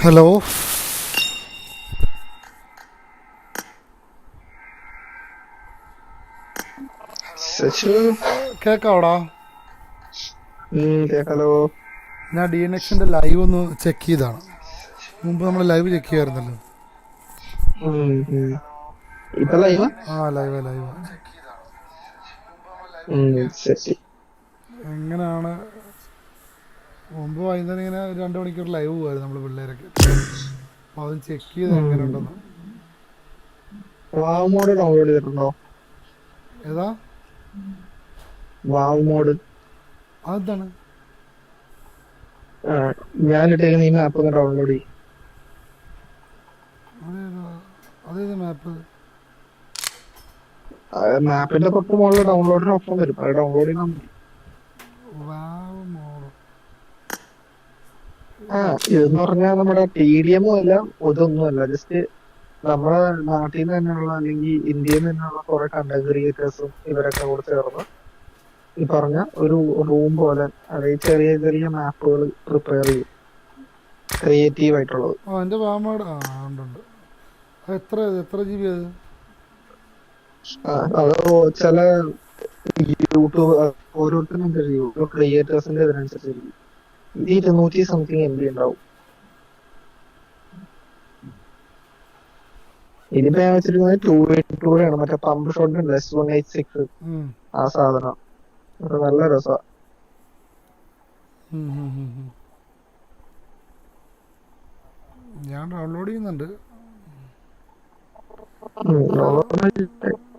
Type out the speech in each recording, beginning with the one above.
Hello കേക്കാവടാ? Hello ഞാൻ D N എക്സിന്റെ ലൈവ് ഒന്ന് ചെക്ക് ചെയ്താണ് മുമ്പ് നമ്മൾ ലൈവ് ചെക്ക് ചെയ്യാറുണ്ടല്ലോ ആ ലൈവ് എങ്ങനെയാണ് മുമ്പ് വൈകുന്നേരം ഇങ്ങനെ ഒരു രണ്ട് മണിക്കൂർ ലൈവ് പോകുമായിരുന്നു നമ്മൾ പിള്ളേരൊക്കെ. അപ്പൊ അത് ചെക്ക് ചെയ്ത് എങ്ങനെ ഉണ്ടെന്ന്. വാവ് മോഡ് ഡൗൺലോഡ് ചെയ്തിട്ടുണ്ടോ? ഏതാ? Wow mod. അതെന്താണ്? ഞാനിട്ടേക്കുന്ന ഈ മാപ്പ് ഒന്ന് ഡൗൺലോഡ് ചെയ്യും. അതേതാ? മാപ്പ് മാപ്പിന്റെ തൊട്ട് മുകളിൽ ഡൗൺലോഡിന് ഓപ്ഷൻ വരും. അത് ഡൗൺലോഡ് ചെയ്താൽ മതി വാവ് മോഡ് ആ ഇതെന്ന് പറഞ്ഞാൽ നമ്മുടെ പി ഡി എമ്മും അല്ല. ഇതൊന്നുമല്ല ജസ്റ്റ് നമ്മുടെ നാട്ടിൽ നിന്ന് തന്നെയുള്ള അല്ലെങ്കിൽ ഇന്ത്യയിൽ നിന്ന് തന്നെയുള്ള കുറെ കണ്ടന്റ് ക്രിയേറ്റേഴ്സും ഇവരൊക്കെ കൂടെ ചേർന്ന് ഈ പറഞ്ഞ ഒരു റൂം പോലെ അതായത് ചെറിയ ചെറിയ മാപ്പുകൾ പ്രിപ്പയർ ചെയ്യും. ക്രിയേറ്റീവ് ആയിട്ടുള്ളത്. ഉണ്ട് അത് എത്ര എത്ര ജി ബി അത്? ചില യൂട്യൂബ് ഓരോരുത്തരും ക്രിയേറ്റേഴ്സിന്റെ ഇതിനനുസരിച്ച് ഇത് ഇരുന്നൂറ്റി സംതിങ് എം ബി ഉണ്ടാവും ഇതിപ്പോ ഞാൻ വെച്ചിരിക്കുന്നത് ടൂ എയ്റ്റ് ടൂ ആണ് മറ്റേ പമ്പ് ഷോട്ട് ഉണ്ട് എസ് വൺ എയ്റ്റ് സിക്സ് ആ സാധനം. നല്ല രസാ. ഞാൻ ഡൗൺലോഡ് ചെയ്യുന്നുണ്ട്.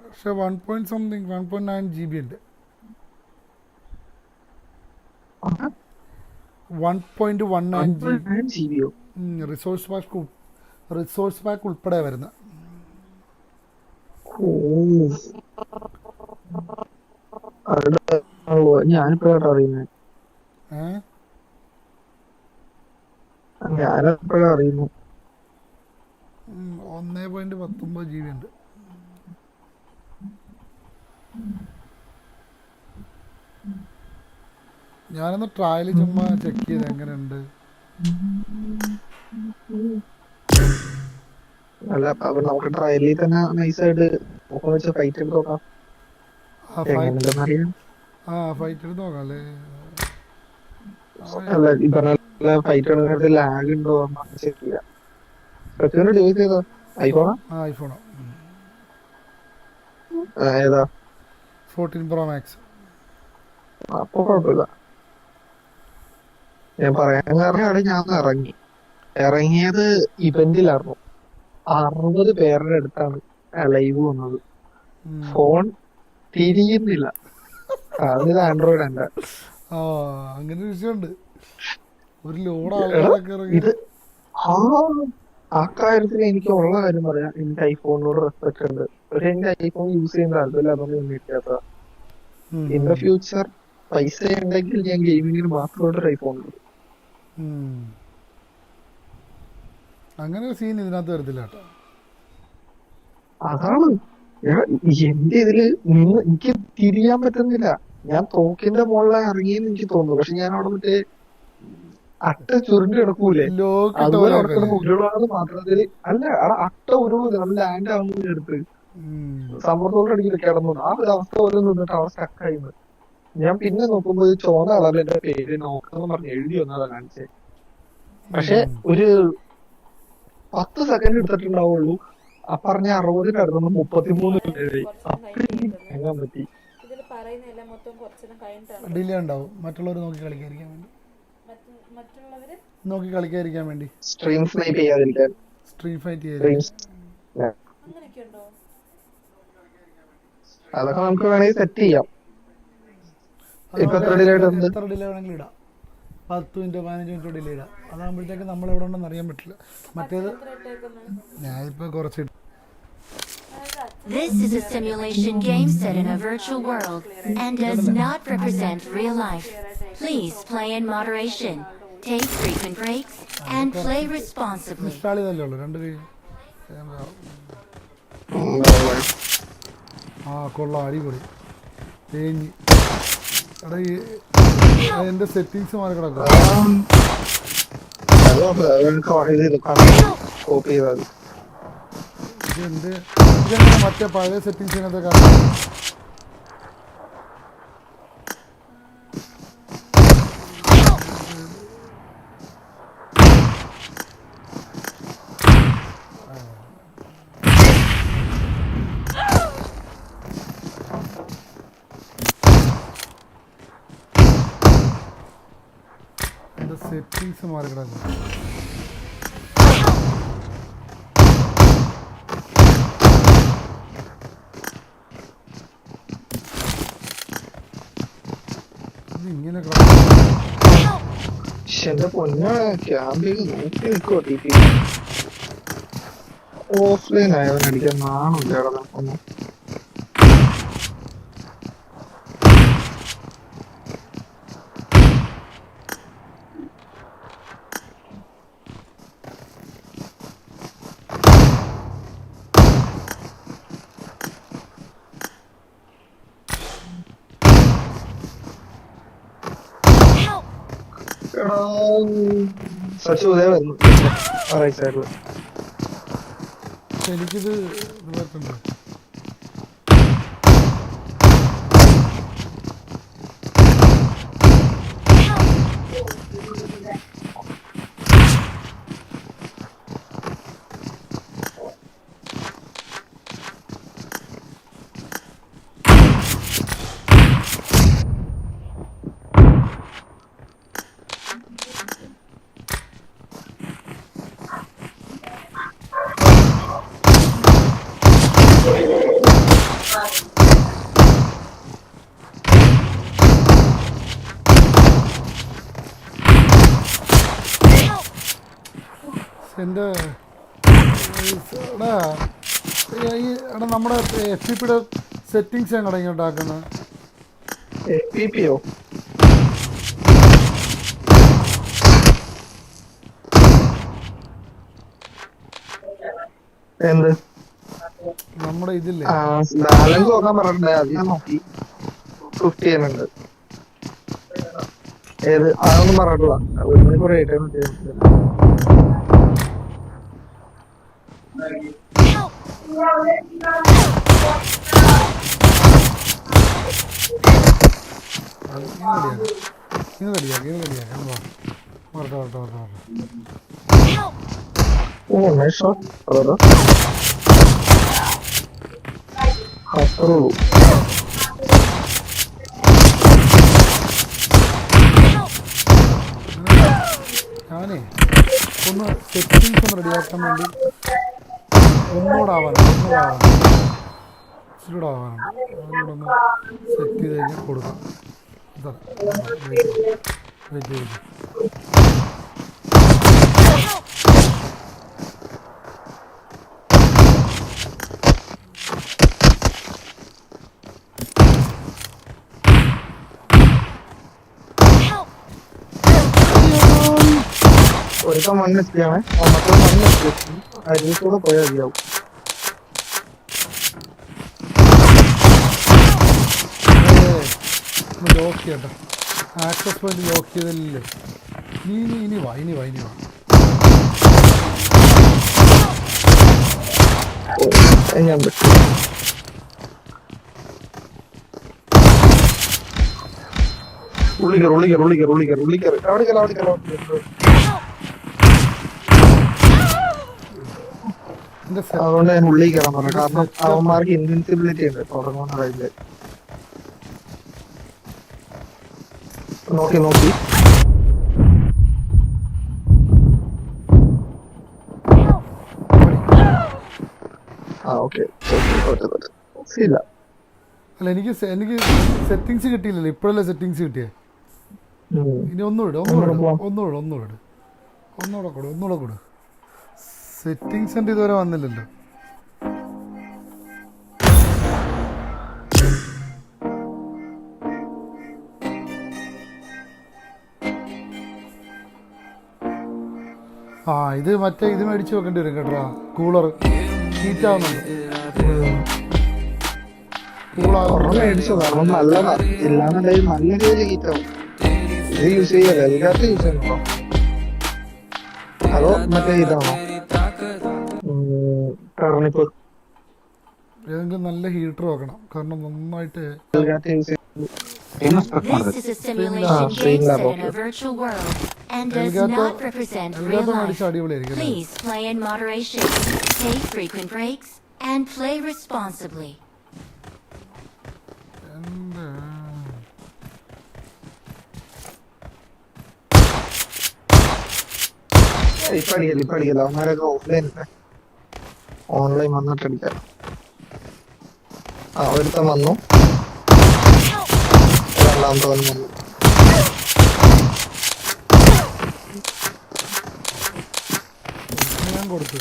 പക്ഷെ one point something one point nine G B ഉണ്ട്. റിസോഴ്സ് പാക്ക് റിസോഴ്സ് പാക്ക് ഉൾപ്പെടെ വരുന്ന. ഞാനിപ്പോ അറിയുന്നത് ഞാനെപ്പോഴും അറിയുന്നു. ഒന്നേ പോയിന്റ് പത്തൊമ്പത് ജി ബി ഉണ്ട്. ഞാനൊന്ന് ട്രയൽ ചുമ്മാ ചെക്ക് ചെയ്ത് എങ്ങനെയുണ്ട്. അല്ല അപ്പൊ നമുക്ക് ട്രയലിൽ തന്നെ നൈസായിട്ട് നോക്കാൻ വെച്ച ഫൈറ്റ് എടുത്ത് നോക്കാം. ആ ഫൈറ്റ് എടുത്ത് നോക്കാം അല്ലേ? അല്ല ഈ പറഞ്ഞ ഫൈറ്റ് എടുക്കുന്നത് ലാഗ് ഉണ്ടോ? ചെയ്യാം പ്രത്യേകം ഡിവൈസ് ചെയ്തോ? ഐഫോണോ ആ? ഐഫോണോ ഏതാ? ഫോർട്ടീൻ പ്രോ മാക്സ് അപ്പൊ കുഴപ്പമില്ല. ഞാൻ പറയാൻ കാരണം അവിടെ ഞാൻ ഇറങ്ങി. ഇറങ്ങിയത് ഇവന്റിലായിരുന്നു. അറുപത് പേരുടെ അടുത്താണ് ലൈവ് വന്നത്. ഫോൺ തിരിയുന്നില്ല. അത് ആൻഡ്രോയിഡ് എന്റെ ആ അങ്ങനെ വിഷയമുണ്ട്. ഒരു ലോഡ് ഇത് ആ കാര്യത്തിൽ എനിക്ക് ഉള്ള കാര്യം പറയാം. എന്റെ ഐഫോണിനോട് റെസ്പെക്ട് ഉണ്ട്. പക്ഷെ എന്റെ ഐഫോൺ യൂസ് ചെയ്യുന്ന താല്പര്യമില്ല അതൊന്നും കിട്ടാത്ത. ഇൻ ദ ഫ്യൂച്ചർ പൈസ ഉണ്ടെങ്കിൽ ഞാൻ ഗെയിമിങ്ങിന് മാത്രമായിട്ട് ഐഫോൺ ഉം. അങ്ങനെ സീൻ ഇതിനകത്ത് വരത്തില്ല കേട്ടോ. അതാണ്. എന്റെ ഇതിൽ നിന്ന് എനിക്ക് തിരിയാൻ പറ്റുന്നില്ല. ഞാൻ തോക്കിന്റെ മുകളിലെ ഇറങ്ങിയെന്ന് എനിക്ക് തോന്നുന്നു. പക്ഷെ ഞാൻ അവിടെ മറ്റേ അട്ട ചുരുണ്ട് കിടക്കൂലേ? അതുപോലെ അവിടെ കിടന്ന് അല്ല അട്ട ഉരുൾ നമ്മൾ ലാൻഡ് ആവുന്നതിനടുത്ത് സമ്മർദ്ദത്തോടെ അടിക്കില്ല കിടന്നു. ആ ഒരു അവസ്ഥ പോലെ നിന്നിട്ട് അവിടെ സ്റ്റക്കായി ഞാൻ പിന്നെ നോക്കുമ്പോ ചോന്ന കളറിൽ എന്റെ പേര് നോക്കാന്ന് പറഞ്ഞ് എഴുതി വന്നതാ കാണിച്ചേ. പക്ഷെ ഒരു പത്ത് സെക്കൻഡ് എടുത്തിട്ടുണ്ടാവുള്ളൂ. ആ പറഞ്ഞ അറുപത് കിടന്നു മുപ്പത്തിമൂന്ന് എഴുതി എങ്ങാൻ പറ്റി. ഡിലേ ഉണ്ടാവും മറ്റുള്ളവർ നോക്കി കളിക്കാതിരിക്കാൻ വേണ്ടി. നോക്കി കളിക്കാതിരിക്കാൻ വേണ്ടി. സ്ട്രീം സ്നൈപ്പ് ചെയ്യാതിരിക്കാൻ. സ്ട്രീം ഫൈറ്റ് അങ്ങനെയൊക്കെ അതൊക്കെ നമുക്ക് വേണമെങ്കിൽ സെറ്റ് ചെയ്യാം. ഇപ്പൊ എത്ര delay ആയിട്ടുണ്ട്? എത്ര ഡിലേ വേണമെങ്കിലും ഇടാം പത്ത് മിനിറ്റ് പതിനഞ്ച് മിനിറ്റ് ഡിലേ ഇടാം അതാകുമ്പോഴത്തേക്ക് നമ്മൾ എവിടെ ഉണ്ടെന്ന് അറിയാൻ പറ്റില്ല മറ്റേത് ഞാനിപ്പോ കുറച്ച് This is a simulation game set in a virtual world and does not represent real life. Please play in moderation, take frequent breaks, and play responsibly. ആ കൊള്ളാം അടിപൊളി തേഞ്ഞ് എടാ ഈ എന്റെ സെറ്റിങ്സ് മാറി കിടക്കുക അത് ഇത് എന്ത് ഇതെങ്ങനെ മറ്റേ പഴയ സെറ്റിങ്സിനകത്ത് കാണാം എന്റെ സെറ്റിങ്സ് മാറി കിടക്കും ഇങ്ങനെ ഓഫ്ലൈൻ ആയവനടിക്കാൻ നാണില്ല അവിടെ സച്ചു ഉദയം റൈറ്റ് സൈഡിൽ എനിക്കിത് ഇത് പറ്റുന്നുണ്ട് എന്റെ എടാ ഈ എടാ നമ്മുടെ എഫ് പി പിയുടെ സെറ്റിങ്സ് എങ്ങനെ ഉണ്ടാക്കുന്നത് എഫ് പി പിയോ എന്ത്? നമ്മുടെ ഇതില്ലേ? ബാലൻസ് നോക്കാൻ പറഞ്ഞിട്ടുണ്ട്. അത് ഞാൻ നോക്കി. ഫിഫ്റ്റി ചെയ്യുന്നുണ്ട്. ഏത്? അതൊന്നും പറഞ്ഞിട്ടില്ല. ഒരു മണിക്കൂർ ആയിട്ട് അത് ഇങ്ങനെ കടിയാക്കാം ഇങ്ങനെ കടിയാക്കാം ഇങ്ങനെ കടിയാക്കാം വരട്ടെ വരട്ടെ വരട്ടെ വരട്ടെ ഓ നൈസ് ഷോട്ട് അതോ അത്രേ ഉള്ളൂ. ഞാനേ ഒന്ന് സെറ്റിങ്സ് ഒന്ന് റെഡിയാക്കാൻ വേണ്ടി ഒന്നുകൂടാവാനാണ് ഒന്നുകൂടാവാനാണ് ഇച്ചിരൂടെ ആവാനുണ്ട് അതുകൂടെ സെറ്റ് ചെയ്ത് കഴിഞ്ഞാൽ കൊടുക്കാം. Dur. Ve değil. और का मन में किया है और मतलब मन में आई थोड़ा पया दिया हूँ ലോക്ക് ചെയ്യട്ടോ ആക്സസ് പോയിന്റ് ലോക്ക് ചെയ്തില്ലേ? ഇനി ഇനി ഇനി വാ ഇനി വാ ഇനി വാ. ഞാൻ ഉള്ളിക്കർ ഉള്ളിക്കർ ഉള്ളിക്കർ ഉള്ളിക്കർ ഉള്ളിക്കർ അവിടെ അതുകൊണ്ട് ഞാൻ ഉള്ളിൽ കയറാൻ പറഞ്ഞു. കാരണം അവന്മാർക്ക് ഇൻവിൻസിബിലിറ്റി ഉണ്ട്. തുടങ്ങുന്ന റൈഡിൽ നോക്കി നോക്കി. ആ ഓക്കെ. ഇല്ല. അല്ല എനിക്ക് എനിക്ക് സെറ്റിങ്സ് കിട്ടിയില്ലല്ലോ. ഇപ്പോഴല്ലേ സെറ്റിങ്സ് കിട്ടിയേ. ഇനി ഒന്നുകൂടെ ഒന്നുകൂടെ ഒന്നുകൂടെ. ഒന്നുകൂടെ ഒന്നുകൂടെ കൊടു കൂടെ ഒന്നുകൂടെ കൂടെ. സെറ്റിങ്സ് എന്റെ ഇതുവരെ വന്നില്ലല്ലോ. ആ ഇത് മറ്റേ ഇത് മേടിച്ച് വെക്കേണ്ടി വരും കേട്ടോ. കൂളർ ഹീറ്റ് ആവുന്നുണ്ട്. ഉം. കൂളാകുന്നു ഒരെണ്ണം മേടിച്ചോ കാരണം നല്ലതാ. ഇല്ലാന്നുണ്ടെങ്കിൽ നല്ല രീതിയിൽ ഹീറ്റാവും ഇത് യൂസ് ചെയ്യാതെ എല്ലാത്തും യൂസ് ചെയ്യണോ അതോ മറ്റേ ഇതാണോ? ടർണിപ്പ് ഏതെങ്കിലും നല്ല ഹീറ്റർ വെക്കണം. കാരണം നന്നായിട്ട് This is a simulation game set in a virtual world and does not represent real life. Please play in moderation, take frequent breaks, and play responsibly. ഇപ്പൊ അടിക്കല്ല ഇപ്പൊ അടിക്കല്ല അവന്മാരൊക്കെ ഓഫ്ലൈൻ ഓൺലൈൻ വന്നിട്ട് ആ ഒരുത്തൻ വന്നു രണ്ടാമത്തവൻ വന്നു ഞാൻ കൊടുത്തു.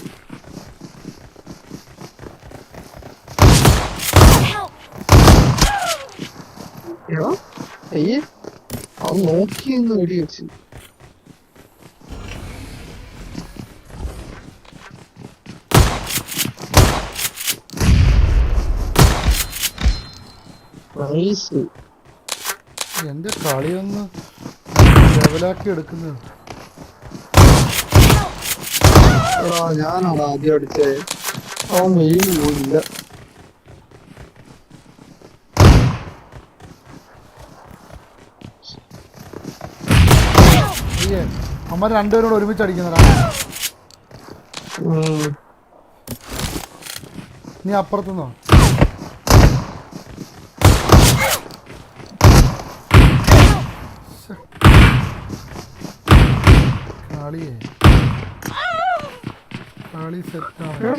അയ്യേ അത് നോക്കിയെന്ന് വെടി വെച്ച്. നൈസ് എന്റെ കളിയൊന്ന് ലെവലാക്കി എടുക്കുന്നത്. എടാ ഞാനാണ് ആദ്യം അടിച്ചേ. അവൻ മെയിൻ പോയില്ല അമ്മ രണ്ടുപേരോട് ഒരുമിച്ച് അടിക്കുന്നടാ. നീ അപ്പുറത്തുനിന്നോ? കളിയേ? കളി സെറ്റാണ്.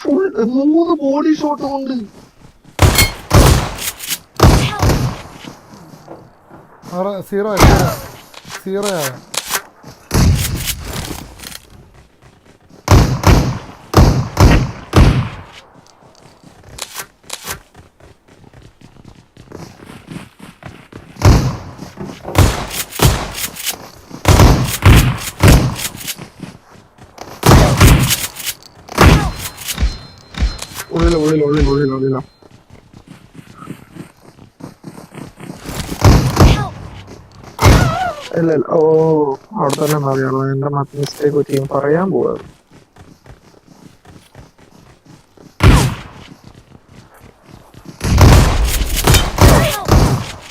ഫുൾ മൂന്ന് ബോഡി ഷോട്ട് കൊണ്ട് സീറോ സീറോ സീറോ ആയ ഉള്ളിൽ ഉള്ളിൽ ഉള്ളിൽ ഉള്ളിൽ ഉള്ളില ഇല്ല ഓ അവിടെ തന്നെ മതിയുള്ളൂ എന്റെ മിസ്റ്റേക്ക് പറ്റി? പറയാൻ പോവാ.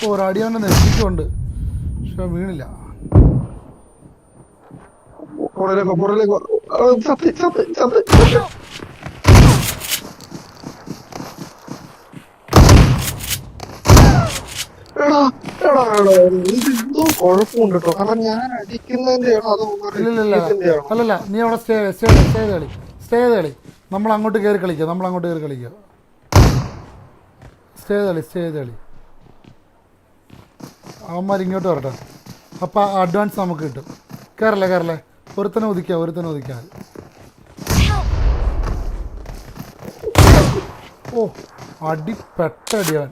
ഒരടി കൊണ്ട് നെറ്റിക്കുണ്ട്. പക്ഷെ വീണില്ല. പുറയിലേക്ക് പുറയിലേക്ക് ചത്ത് ചത്ത് ചത്ത്. എടാ എടാ എടാ. കുഴപ്പമുണ്ട് കേട്ടോ കാരണം ഞാൻ അടിക്കുന്നതിന്റെയാണോ അതോ ഇല്ലില്ല അല്ലല്ല നീ അവിടെ സ്റ്റേ സ്റ്റേ സ്റ്റേ ചെയ്ത് കളി. സ്റ്റേ ചെയ്ത് കളി. നമ്മൾ അങ്ങോട്ട് കയറി കളിക്കുക നമ്മൾ അങ്ങോട്ട് കയറി കളിക്കുക സ്റ്റേ ചെയ്ത് കളി സ്റ്റേ ചെയ്ത് കളി. അവന്മാർ ഇങ്ങോട്ട് വരട്ടെ. അപ്പൊ അഡ്വാൻസ് നമുക്ക് കിട്ടും. കയറല്ലേ കയറല്ലേ ഒരുത്തനെ ഒതുക്കുക ഒരുത്തനെ ഒതുക്കുക ഓ അടി പെട്ടടിയാൻ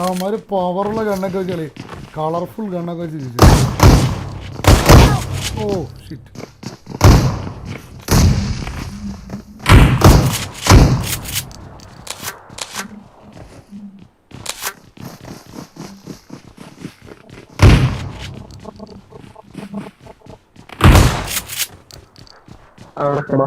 അവന്മാർ പവറുള്ള ഗണ്ണൊക്കെ വെച്ചാലേ കളി. കളർഫുൾ ഗണ്ണൊക്കെ വെച്ച് ഓ ഷിറ്റ് അവിടെ കടാ എടാ,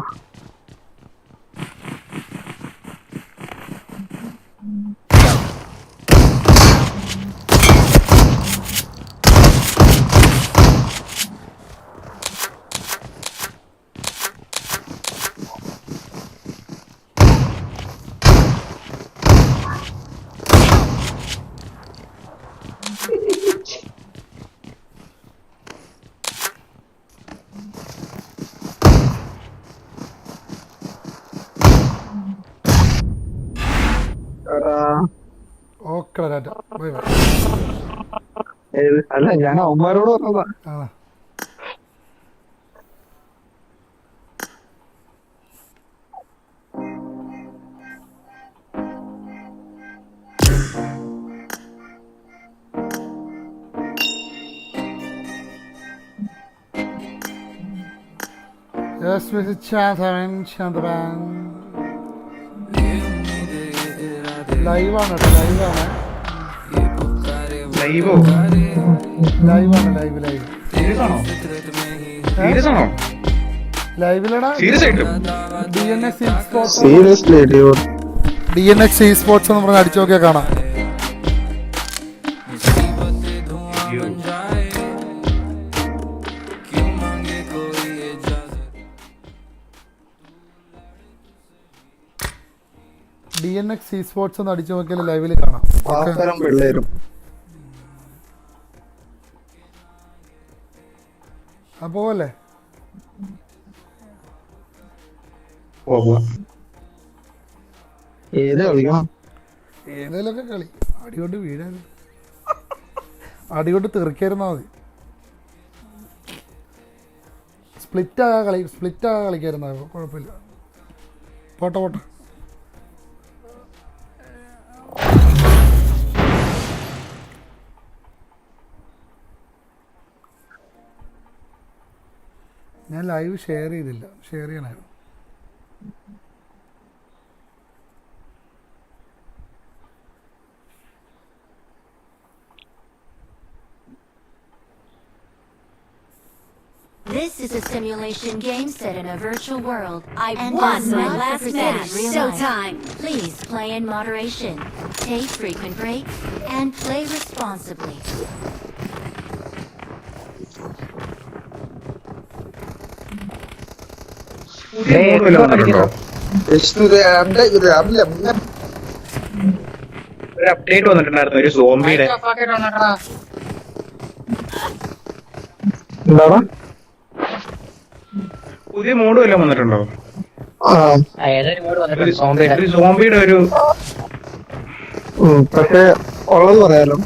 അല്ല ഞാൻ അവന്മാരോട് പറഞ്ഞതാ ആ Yes, Mr. Chantaman, Chantaman. ലൈവാണ് കേട്ടോ ലൈവാണ് ലൈവോ ലൈവാണ് ലൈവ് ലൈവ് സീരിയസ് ആണോ? സീരിയസ് ആണോ? ലൈവിലടാ സീരിയസ് ആയിട്ടും? D N X E sports seriously dude D N X E sports എന്ന് പറഞ്ഞ് അടിച്ചു നോക്കിയാൽ കാണാം. D N X E sports എന്ന് അടിച്ചു നോക്കിയാൽ ലൈവിൽ കാണാം. പിള്ളേരും. അപ്പോൾ അല്ലേ പോവാ ഏത് കളിക്കണം ഏതേലൊക്കെ കളി. അടികൊണ്ട് വീഴാൻ അടികൊണ്ട് തെറിക്കായിരുന്നാ മതി. സ്പ്ലിറ്റ് ആകാ കളി സ്പ്ലിറ്റ് ആകാ കളിക്കായിരുന്നാ കുഴപ്പമില്ല. പോട്ടെ പോട്ടെ. ഞാൻ ലൈവ് ഷെയർ ചെയ്തില്ല ഷെയർ ചെയ്യണമായിരുന്നു This is a simulation game set in a virtual world I and won does my not last represent match. real Showtime. life. Please play in moderation, take frequent breaks, and play responsibly. ഒരു update വന്നിട്ടുണ്ടായിരുന്നു ഒരു സോംബിയുടെ എന്താടാ? പുതിയ mode വല്ലതും വന്നിട്ടുണ്ടോ? സോംബിയുടെ ഒരു പക്ഷെ ഉള്ളത് പറയാലോ.